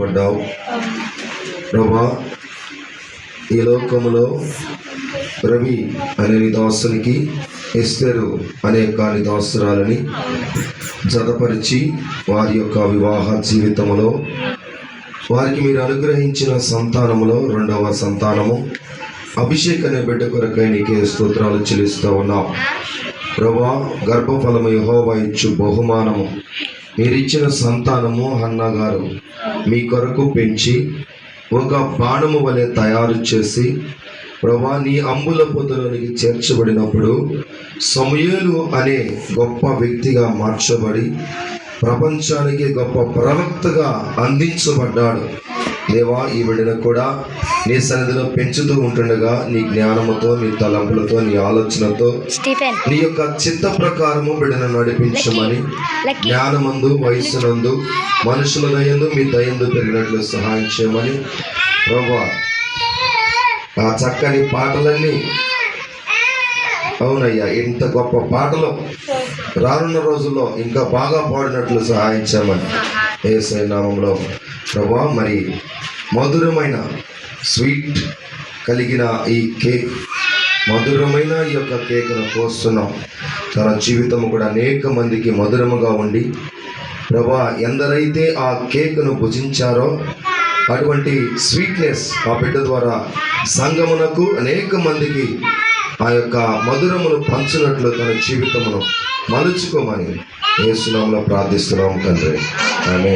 సిద్ధపడ్డావు ప్రభా ఈ లోకంలో రవి అనే నీ దాసునికి ఎస్తేరు అనే కాని దాసురాలని జతపరిచి వారి యొక్క వివాహ జీవితములో వారికి మీరు అనుగ్రహించిన సంతానములో రెండవ సంతానము. అభిషేక్ అనే బిడ్డ కొరకై నీకే స్తోత్రాలు చెల్లిస్తూ ఉన్నాం. ప్రభా గర్భఫలము యెహోవా ఇచ్చు బహుమానము. మీరిచ్చిన సంతానము అన్నగారు మీ కొరకు పెంచి ఒక బాణము వలె తయారు చేసి ప్రభా నీ అంబుల పొదలోనికి చేర్చబడినప్పుడు సమయలు అనే గొప్ప వ్యక్తిగా మార్చబడి ప్రపంచానికి గొప్ప ప్రవక్తగా అందించబడ్డాడు. దేవా ఈ బిడ్డను కూడా నీ సన్నిధిలో పెంచుతూ ఉంటుండగా నీ జ్ఞానముతో నీ తలంపులతో నీ ఆలోచనతో నీ యొక్క చిత్త ప్రకారము బిడ్డను నడిపించమని జ్ఞానమందు వయసునందు మనుషుల దయందు మీ దయందు పెరిగినట్లు సహాయం చేయమని ప్రభా ఆ చక్కని పాటలన్నీ అవునయ్యా ఇంత గొప్ప పాటలు రానున్న రోజుల్లో ఇంకా బాగా పాడినట్లు సహాయం చేయమని. ఏసై నామంలో ప్రభా మరి మధురమైన స్వీట్ కలిగిన ఈ కేక్ మధురమైన ఈ యొక్క కేక్ను కోస్తున్నాం. తన జీవితం కూడా అనేక మందికి మధురముగా ఉండి ప్రభా ఎందరైతే ఆ కేక్ను భుజించారో అటువంటి స్వీట్నెస్ ఆ బిడ్డ ద్వారా సంగమునకు అనేక మందికి ఆ యొక్క మధురమును పంచినట్లు తన జీవితమును మలుచుకోమని ఏ సునామంలో ప్రార్థిస్తున్నాం తండ్రి. ఆమె